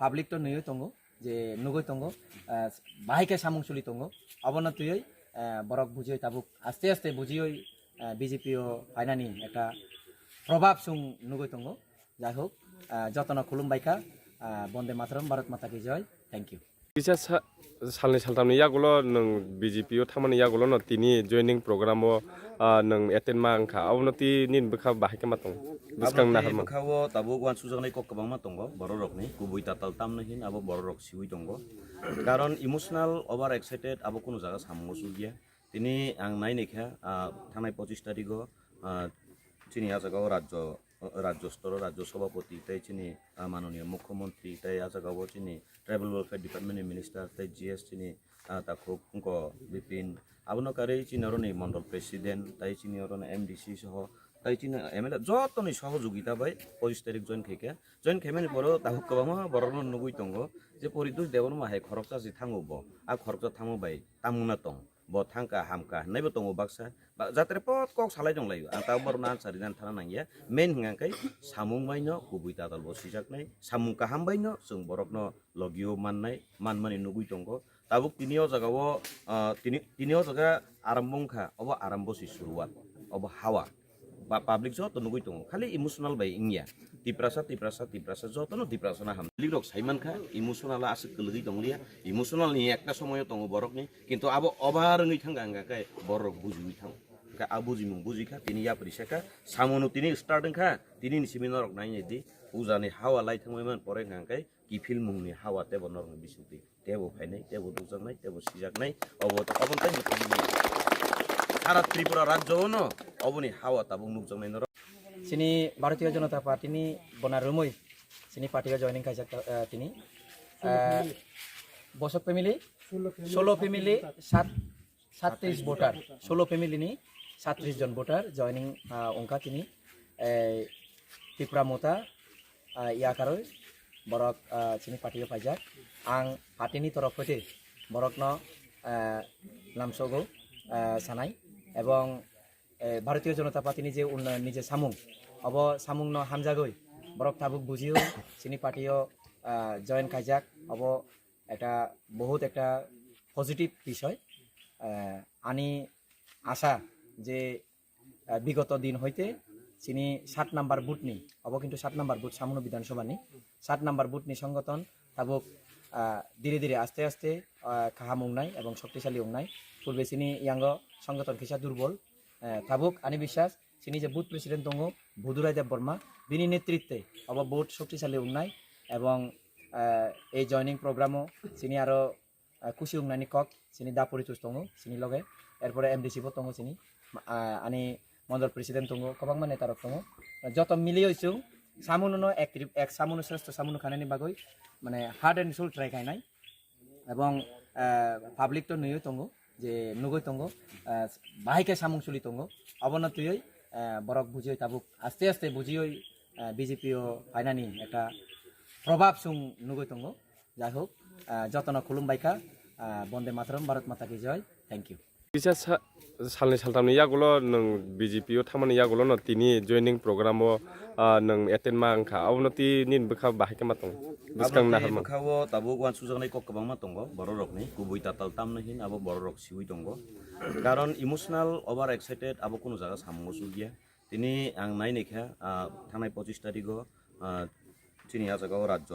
Public তো নুই তঙ্গ যে নগৈ তঙ্গ বাহিকে সামুং চলি তঙ্গ অবন তুই বরক বুঝিয়ে তাবুক আস্তে আস্তে বুঝিয়ে ও ফাইনানি একটা প্রভাব সুং নুগৈ তঙ্গ। যাই হোক যতন খুলুমবাইখা আহ, বন্দে মাতরম ভারত মাতা কি জয় thank you salni saltamni yagulo nung BJP o thamani yagulo no tini joining program o ah, nung attend ma angkha abono ti nin bukha bahike matong biskang na harma bukhawo tabo wan sujaknai kok kwbangma tongo borok rokni kubui tatal tamna hin abo borok rok siwi tongo karon emotional over excited abo kono jaga samungo sugia tini ang nai nekha থানায় পঁচিশ তারিখও চিনি আজাগাও রাজ্য স্তর রাজ্য সভাপতি, তাই চিনি মাননীয় মুখ্যমন্ত্রী, তাই আজাগাও চিনি, ট্রাইবেল ওয়েলফেয়ার ডিপার্টমেন্টের মিনিস্টার, তাই জিএস চিনি তাকো ক, বিপিন, আবনকারী চিনি অরণি মন্ডল প্রেসিডেন্ট, তাই চিনি অরণ এমডিসি সহ, তাই চিনি এমএলএ যতনি সহযোগিতা বাই পঁচিশ তারিখ জয়েন খেকে, জয়েন খেমেনি পর তাহুক কবামা বরন নুগুই তঙ্গ যে পরিদুষ দেবন মাহে খরকটা যে থাঙ্গুব আর খরকটা থামো বাই তামুনা তং bo thangka hamka naibo tongo baksa ba jatre pot kok salai dong layo ang tawbar nan sari nan thana nangya main hingang kai samung baino kubui ta dal bo sijak nai samung ka ham baino sung borok no logio man nai man mani nugui tongo tabuk tinio jaga wo tini tinio jaga arambong kha obo arambo si suruat obo hawa বা public যত নুগুই দङ খালি emotional by ইংয়া Tiprasa Tiprasa Tiprasa যত ন তিপ্রাসা না হাম লিরক সাইমান খা emotional আসে কলগি দংলিয়া ইমোশনাল নি একটা সময় দङ বরক নি কিন্তু আবো offer ngै থাঙ্গা আঙ্গা chi Borok বুঝুই Thang ka abuji mung buji kha tini ya prisaka samunu tini starting kha tini ni simin rok nai di ujani hawa lai thangmai man pore ngang kai ki fil mung ni hawa te bonor ng bisuti tebo phainai tebo dujak nai tebo sijak nai obo to kabon tai সারা ত্রিপুরা রাজ্য ন অবনি হাওয়া Janata Party ni bona rumoi sini party ka joining kaisa uh, tini uh, বসক family ষোলো family সাত সাতত্রিশ voter. ষোলো family নি সাতত্রিশ জন ভোটার জয়নিং অঙ্কা তিনি। ত্রিপুরা মতা ইয়া কারও বরক চিনি পার্টিও পাইজাক আং পার্টিনি তরফ হইতে বরক নামসগো সানাই। এবং ভারতীয় জনতা পার্টি নিজে উন্নয়ন, নিজে সামুং। অব সামুং ন হামজাগৈ বরক তাবুক বুঝিও, চিনি পার্টিও জয়েন খাইজাক। অব একটা বহুত একটা পজিটিভ বিষয়। আনি আশা যে বিগত দিন হইতে চিনি সাত নাম্বার বুট নি। অব কিন্তু সাত নাম্বার বুট সামুন বিধানসভা নি। সাত নাম্বার বুট নি সংগঠন তাবুক ধীরে ধীরে আস্তে আস্তে কাহাম উংনাই এবং শক্তিশালী উংনাই পূর্বে চিনি ইয়াঙ্গ সংগঠন খিসা দুর্বল থাবুক, আনি বিশ্বাস চিনি যে বুথ প্রেসিডেন্ট দঙ্গ ভুদুরাই দেব বর্মা, বিনি নেতৃত্বে অব বহুত শক্তিশালী উন্নয় এবং এই জয়নিং প্রোগ্রামও চিনি আরও খুশি উন্নয়নী কক চিনি দা পরিচুষ দঙ্গ চিনি লগে, এরপরে এম এমডিসি দঙ্গ চিনি আনি মন্ডল প্রেসিডেন্ট দঙ্গ কবাং মানে তারক দঙ্গ যত মিলিয়ে হয়েছে সামুন এক এক সামুন শ্রেষ্ঠ সামুন খানানি বাগৈ মানে হার্ড অ্যান্ড সোল ট্রাই খাই নাই। এবং পাবলিক তো নুইও দঙ্গ যে নুগৈ তঙ্গ বাহাইকে সামুং চলি তঙ্গ অবনতিয়ই বরক বুঝিয়ে তাবুক, আস্তে আস্তে বুঝিয়ে বিজেপি ও ফাইনানি একটা প্রভাব সুং নুগৈ তঙ্গ যাই হোক যত্ন খুলুম বাইকা বন্দে মাতরম ভারত মাতা কি জয়। Thank you saltamni yagulo nung BJP o thamani yagulo no tini joining program o ah, nung attend ma angkha abono ti nin bukha bahike matong biskang na harma bukhawo tabuk wan sujaknai kok kwbangma tongo borok rokni kubui tatal tamna hin abo borok rok siwi tongo karon emotional over excited abo kono jaga samungo sugia tini ang nai nekha থানায় পঁচিশ তারিখও চিনি আজাগাও রাজ্য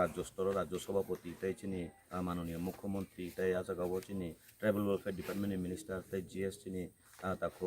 রাজ্য স্তর রাজ্য সভাপতি, তাই চিনি মাননীয় মুখ্যমন্ত্রী, তাই আজাগাও চিনি, ট্রাইবেল ওয়েলফেয়ার ডিপার্টমেন্টের মিনিস্টার, তাই জিএস চিনি তাকো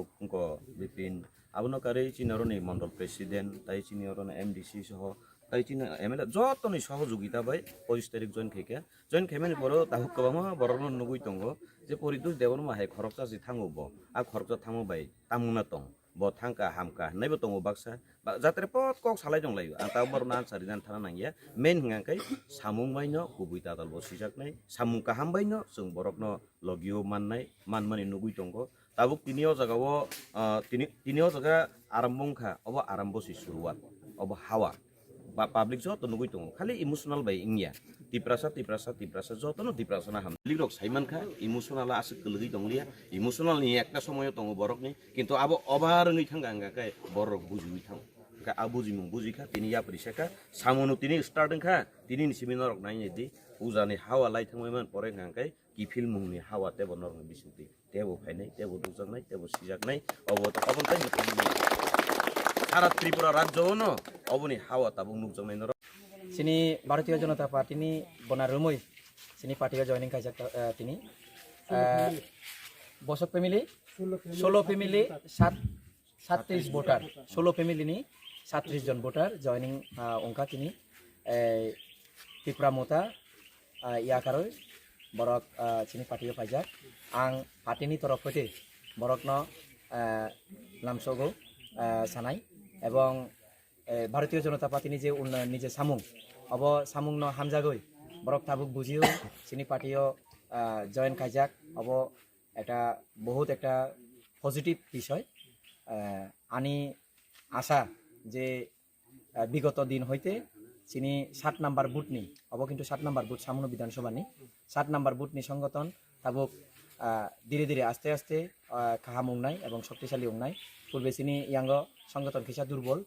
বিপিন, আবনকারী চিনি অরণি মন্ডল প্রেসিডেন্ট, তাই চিনি অরণ, এমডিসি সহ, তাই চিনি এমএলএ যতনি সহযোগিতা বাই পঁচিশ তারিখ জয়েন খেকে, জয়েন খেমেনি পর তাহুক কবামা বরন নুগুই তঙ্গ যে পরিদুষ দেবন মাহে খরকটা যে থাঙ্গুব আর খরকটা থামো বাই তামুনা তং। Bo thangka hamka naibo tongo baksa ba jatre pot kok salai dong layo ang tawbar nan sari nan thana nangya main hingang kai samung baino kubui ta dal bo sijak nai samung ka ham baino sung borok no logio man nai man mani nugui tongo tabuk tinio jaga tini tinio jaga arambong kha obo arambo si suruat obo hawa বা public যত নুগুই দङ খালি emotional by ইংয়া Tiprasa Tiprasa Tiprasa যত ন তিপ্রাসা না হাম লিরক সাইমান খা emotional আসে কলগি দংলিয়া ইমোশনাল নি একটা সময় দङ বরক নি কিন্তু আবো offer ngै থাঙ্গা আঙ্গা chi Borok বুঝুই Thang ka abuji mung buji kha tini ya prise ka samono tini starting kha tini ni simin rok nai di ujani hawa lai thangmai man pore ngangkai ki fil mung ni hawa te bonor ng bisuti tebo phainai tebo dujak nai tebo sijak nai obo to abon tai ni সারা ত্রিপুরা রাজ্য ন অবনি হাওয়া তাবুক নুকজং নাই নর sini Bharatiya Janata Party ni bona rumoi sini party joining kaijak uh, tini uh, বসক family ষোলো family সাত সাতত্রিশ voter ষোলো ফ্যামিলি ni সাতত্রিশ জন ভোটার জয়নিং অংকা তিনি। ত্রিপুরা মতা ইয়াকারই বরক চিনি পার্টিও পাইজাক আং পার্টিনি তরফ হতে বরক ন নামসগো সানাই এবং ভারতীয় জনতা পার্টিনি যে উন্নয়ন, নিজে সামুং। অব সামুং ন হামজাগৈ বরক তাবুক বুঝিও, চিনি পার্টিও জয়েন খাইজাক। অব একটা বহুত একটা পজিটিভ বিষয়। আনি আশা যে বিগত দিন হইতে চিনি সাত নাম্বার বুটনি অব কিন্তু সাত নাম্বার বুট সামনো বিধানসভা নি। সাত নাম্বার বুটনি সংগঠন তাবুক ধীরে ধীরে আস্তে আস্তে কাহাম উংনাই এবং শক্তিশালী উংনাই পূর্বে চিনি ইয়াঙ্গ সংগঠন কিসা দুর্বল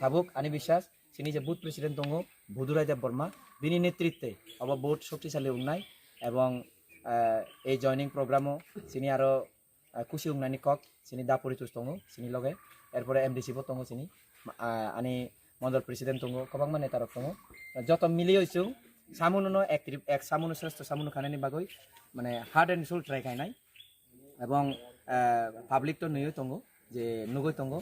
থাবুক, আনি বিশ্বাস চিনি যে বুথ প্রেসিডেন্ট দঙ্গ ভুদুরাই দেব বর্মা, বিনি নেতৃত্বে অব বহুত শক্তিশালী উন্নয় এবং এই জয়নিং প্রোগ্রামও চিনি আরও খুশি উন্নয়নী কক চিনি দা পরিচুষ তঙ্গ চিনি লগে, এরপরে এম এমডিসি তঙ্গ চিনি আনি মন্ডল প্রেসিডেন্ট তঙ্গ কবাংমা নেতারক তঙ্গ। যত মিলিয়ে হয়েছে সামুনো এক এক সামুন শ্রেষ্ঠ সামুনো খানানি বাগৈ মানে হার্ড অ্যান্ড সোল ট্রাই খাই নাই। এবং পাবলিক তো নইও তঙ্গ। যে নুগৈ তংগ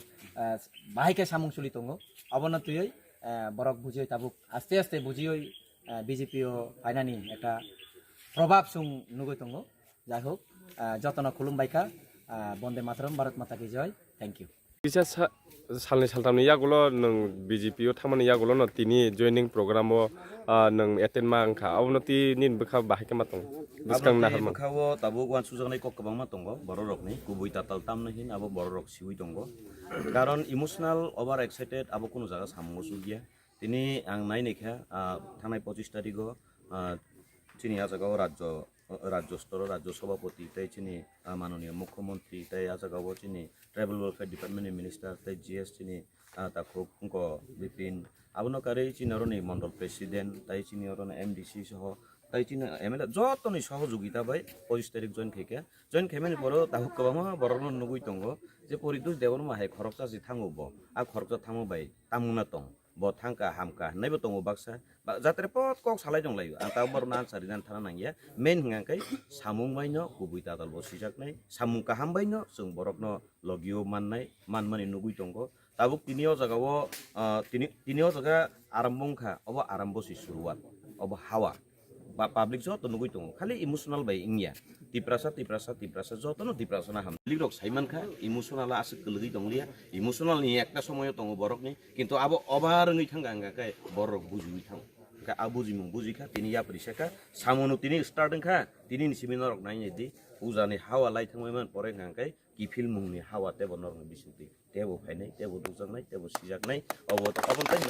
বাহিকে সামং চুলি তঙ্গ অবনতই বরক বুঝিয়ে তাবুক, আস্তে আস্তে বুঝিয়ই বিজেপি ও ফাইনানি একটা প্রভাব সুং নুগৈ তঙ্গ। যাই হোক যত্ন খুলুম বাইকা বন্দে মাতরম, ভারত মাতাকে জয়। Thank you saltamni yagulo nung BJP o thamani yagulo no tini joining program o ah, nung attend ma angkha abono ti nin bukha bahai ke matong biskang na harma খাও তাবুক ওয়ান সুজাগনাই কক কবাংমা দङ বড় রকনি গুবুই তাতাল তামনা হিন আবো বড় rock সিউই দङ কারণ emotional over excited আবো কোনো জায়গা সামঙ্গ সুগিয়া তিনি আং নাই নেখা থানায় পঁচিশ তারিখ চিনি আজাগাও রাজ্য স্তর রাজ্য সভাপতি, তাই চিনি মাননীয় মুখ্যমন্ত্রী, তাই আজাগাও চিনি ট্রাইবেল ওয়েলফেয়ার ডিপার্টমেন্টের মিনিস্টার তাই জিএস চিনি তাকে ক, বিপিন। আবনো কারে চিনি অরনি মন্ডল প্রেসিডেন্ট তাই চিনি অরন এমডিসি সহ, তাই চিনি এমএলএ যতনি সহযোগিতা বাই পঁচিশ তারিখ জয়েন খেকে, জয়েন খেমেনি পর তাহু কবামা বড় নুগুই দङ যে পরিদোষ দেবন মাহে খরকসা যে থাঙ্গব আ খরকসা থামো বাই তামুনা দं bo thangka hamka naibo tongo baksa ba jatre pot kok salai dong layo ang tau baru nan sari nan thana nang main hingang kai samung mai no kubui tatal bo sijak nai samung kaham bai no sung borok no logio man nai man mani nugui tongo tabuk tinio jaga tini tinio jaga arambong kha obo arambo si suruat obo hawa বা public যত নুগুই দङ খালি emotional by ইংয়া Tiprasa Tiprasa Tiprasa যত ন তিপ্রাসা না হাম লিরক সাইমান খা emotional আছে কলগি দংলিয়া ইমোশনাল নি, একটা সময় দङ বরক নি, কিন্তু আবো অবার ngই থাঙ্গা আঙ্গা কাই বরক বুঝুই থাং। কা আবুজি মুং বুজি খা, তিনি ইয়া পরিসা খা সামনো তিনি স্টার্টিং খা, তিনি নি সিমিনার রক নাই দি উজানি হাওয়া লাই থাঙ্গই মান পরে গাঙ্কাই কি ফিল মুংনি হাওয়া তে বনর বিসুতি তেবো ফাইনাই তেবো দুজাক নাই তেবো সিজাক নাই। অবত অবন তাই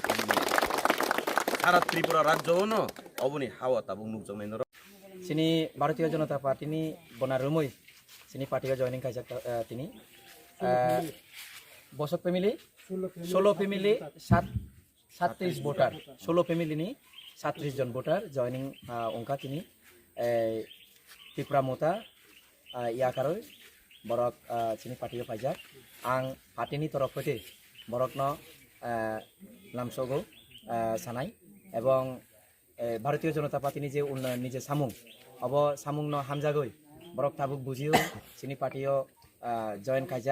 সারা ত্রিপুরা রাজ্য ন অবনি হাওয়া তাবুক নুকজং নাই নর sini Bharatiya Janata Party ni bona rumoi sini party joining kaijak uh, tini uh, বসক ফ্যামিলি ষোলো ফ্যামিলি সাত সাতত্রিশ ভোটার ষোলো ফ্যামিলি ni সাতত্রিশ জন ভোটার জয়নিং অংকা তিনি। ত্রিপুরা মতা ইয়াকারই বরক চিনি পার্টিও পাইজাক আং পার্টিনি তরফ হতে বরক ন নামসগো সানাই এবং ভারতীয় জনতা পার্টি নিজে উন্নয়ন, নিজে সামুং। অব, সামুং ন হামজাগৈ বরক তাবুক বুঝিও, চিনি পার্টিও জয়েন খাইজা